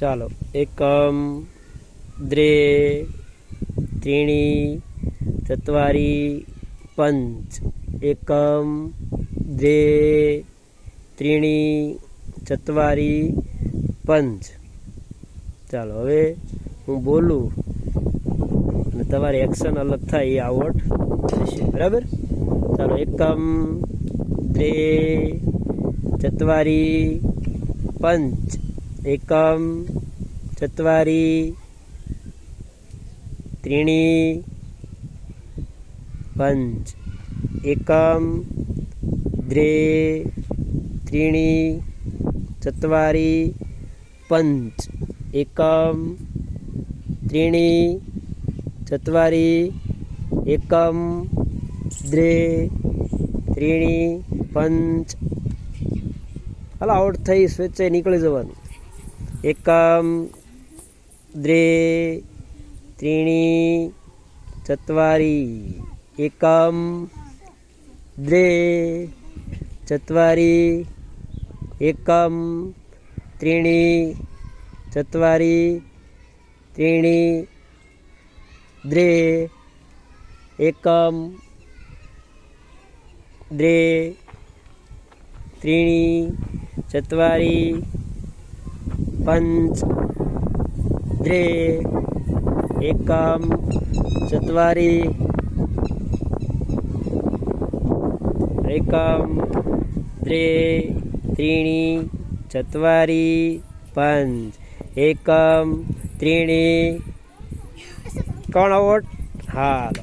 ચાલો, એકમ દ્રે ત્રીણી, ચત્વારી, પંચ. એકમ દ્રે ત્રીણી, ચત્વારી, પંચ. ચાલો, હવે હું બોલું અને તમારી એક્શન અલગ થાય, એ આવડ થશે. બરાબર? ચાલો, એકમ દ્રે ચત્વારી, પંચ. એકમ, ચતવારી, ત્રીણી, પંચ. એકમ દ્વે ત્રીણી, ચતવારી, પંચ. એકમ, ત્રીણી, ચતવારી, એકમ દ્વે ત્રીણી, પંચ. હાલ આઉટ થઈ સ્વેચ્છે નીકળી જવાનું. એકમ દ્વે ત્રીણી ચત્વારી એકમ દ્વે ચત્વારી એકમ ત્રીણી ચત્વારી ત્રીણી દ્વે એકમ દ્વે ત્રીણી ચત્વારી પંચ ત્રે એકમ ચત્વારી એકમ ત્રે ત્રીણી ચત્વારી પંચ એકમ ત્રીણી. કોણ ઓટ હાલો.